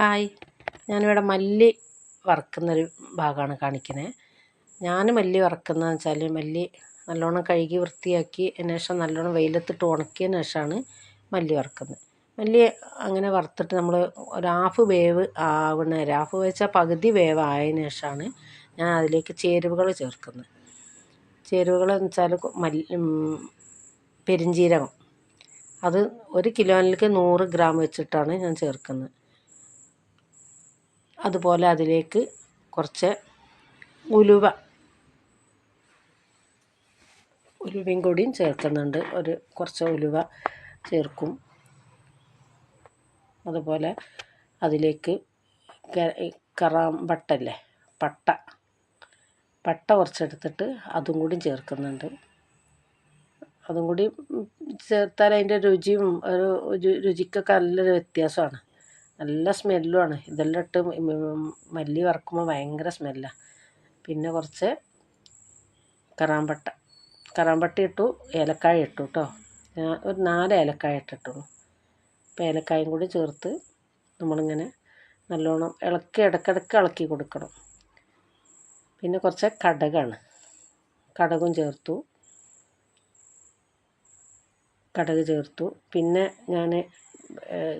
Hi. ഞാനിവിടെ മല്ലി വറക്കുന്നൊരു ഭാഗമാണ് കാണിക്കുന്നത് ഞാൻ മല്ലി വറക്കുന്നതെന്ന് വെച്ചാൽ മല്ലി നല്ലോണം കഴുകി വൃത്തിയാക്കി അതിന് ശേഷം നല്ലോണം വെയിലത്തിട്ട് ഉണക്കിയതിന് ശേഷമാണ് മല്ലി വറക്കുന്നത്. മല്ലി അങ്ങനെ വറുത്തിട്ട് നമ്മൾ ഒരു ഹാഫ് വേവ് ആവുന്ന ഹാഫ് വെച്ചാൽ പകുതി വേവ് ആയതിന് ശേഷമാണ് ഞാൻ അതിലേക്ക് ചേരുവകൾ ചേർക്കുന്നത്. ചേരുവകൾ എന്ന് വെച്ചാൽ മല്ലി പെരിഞ്ജീരകം അത് ഒരു കിലോയിലേക്ക് നൂറ് ഗ്രാം വെച്ചിട്ടാണ് ഞാൻ ചേർക്കുന്നത്. അതുപോലെ അതിലേക്ക് കുറച്ച് ഉലുവ. ഉലുവയും കൂടിയും ചേർക്കുന്നുണ്ട്. ഒരു കുറച്ച് ഉലുവ ചേർക്കും. അതുപോലെ അതിലേക്ക് കറാം പട്ടല്ലേ പട്ട. പട്ട കുറച്ചെടുത്തിട്ട് അതും കൂടി ചേർക്കുന്നുണ്ട്. അതും കൂടി ചേർത്താൽ അതിന്റെ രുചിയും ഒരു രുചിക്കൊക്കെ നല്ലൊരു വ്യത്യാസമാണ്. നല്ല സ്മെല്ലുമാണ് ഇതെല്ലാം ഇട്ട് മല്ലി വറക്കുമ്പോൾ ഭയങ്കര സ്മെല്ലാണ് പിന്നെ കുറച്ച് കറാമ്പട്ട. കറാമ്പട്ട ഇട്ടു ഏലക്കായ ഇട്ടു കേട്ടോ ഒരു നാല് ഏലക്കായ ഇട്ടിട്ടുള്ളൂ. അപ്പോൾ ഏലക്കായും കൂടി ചേർത്ത് നമ്മളിങ്ങനെ നല്ലോണം ഇളക്കി ഇടയ്ക്കിടയ്ക്ക് ഇളക്കി കൊടുക്കണം. പിന്നെ കുറച്ച് കടകാണ്. കടകും ചേർത്തു. കടക് ചേർത്തു. പിന്നെ ഞാൻ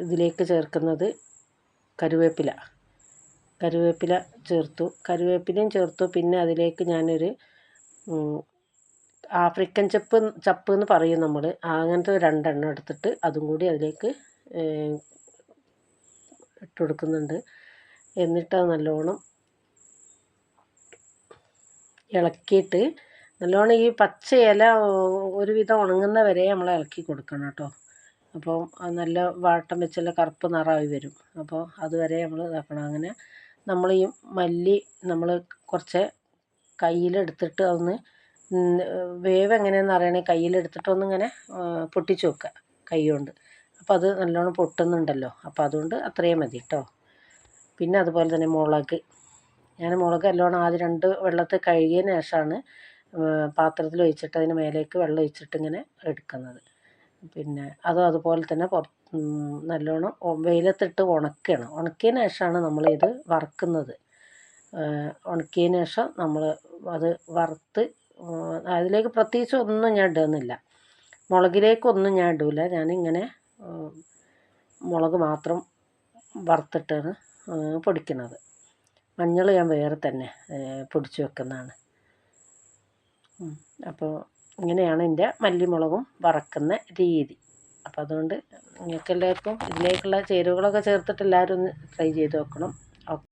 ഇതിലേക്ക് ചേർക്കുന്നത് കരുവേപ്പില. കരുവേപ്പില ചേർത്തു. കരുവേപ്പിലയും ചേർത്തു. പിന്നെ അതിലേക്ക് ഞാനൊരു ആഫ്രിക്കൻ ചപ്പ് ചപ്പ് എന്ന് പറയും നമ്മൾ അങ്ങനത്തെ രണ്ടെണ്ണം എടുത്തിട്ട് അതും കൂടി അതിലേക്ക് ഇട്ട് കൊടുക്കുന്നുണ്ട്. എന്നിട്ട് അത് നല്ലോണം ഇളക്കിയിട്ട് നല്ലോണം ഈ പച്ച ഇല ഒരുവിധം ഉണങ്ങുന്ന വരെ നമ്മൾ ഇളക്കി കൊടുക്കണം കേട്ടോ. അപ്പോൾ നല്ല വാട്ടം വെച്ചുള്ള കറുപ്പ് നിറമായി വരും. അപ്പോൾ അതുവരെ നമ്മൾ ഇതാക്കണം. അങ്ങനെ നമ്മൾ ഈ മല്ലി നമ്മൾ കുറച്ച് കയ്യിലെടുത്തിട്ട് ഒന്ന് വേവ് എങ്ങനെയാണെന്ന് അറിയണേ? കയ്യിലെടുത്തിട്ട് ഒന്നിങ്ങനെ പൊട്ടിച്ച് വെക്കുക കൈ കൊണ്ട്. അപ്പോൾ അത് നല്ലോണം പൊട്ടുന്നുണ്ടല്ലോ. അപ്പോൾ അതുകൊണ്ട് അത്രയും മതി കേട്ടോ പിന്നെ അതുപോലെ തന്നെ മുളക്. ഞാൻ മുളക് നല്ലോണം ആദ്യം രണ്ട് വെള്ളത്തിൽ കഴുകിയതിന് ശേഷമാണ് പാത്രത്തിൽ ഒഴിച്ചിട്ട് അതിന് മേലേക്ക് വെള്ളം ഒഴിച്ചിട്ട് ഇങ്ങനെ എടുക്കുന്നത്. പിന്നെ അതും അതുപോലെ തന്നെ പുറ നല്ലോണം വെയിലത്തിട്ട് ഉണക്കണം. ഉണക്കിയതിന് ശേഷമാണ് നമ്മളിത് വറുക്കുന്നത്. ഉണക്കിയതിന് ശേഷം നമ്മൾ അത് വറുത്ത് അതിലേക്ക് പ്രത്യേകിച്ച് ഒന്നും ഞാൻ ഇടുന്നില്ല. മുളകിലേക്കൊന്നും ഞാൻ ഇടില്ല ഞാനിങ്ങനെ മുളക് മാത്രം വറുത്തിട്ടാണ് പൊടിക്കുന്നത് മഞ്ഞൾ ഞാൻ വേറെ തന്നെ പൊടിച്ച് വെക്കുന്നതാണ്. അപ്പോൾ ഇങ്ങനെയാണ് എന്റെ മല്ലിമുളകും വറക്കുന്ന രീതി. അപ്പോൾ അതുകൊണ്ട് നിങ്ങൾക്കെല്ലാവർക്കും ഇതിലേക്കുള്ള ചേരുവകളൊക്കെ ചേർത്തിട്ട് എല്ലാവരും ഒന്ന് ട്രൈ ചെയ്ത് നോക്കണം.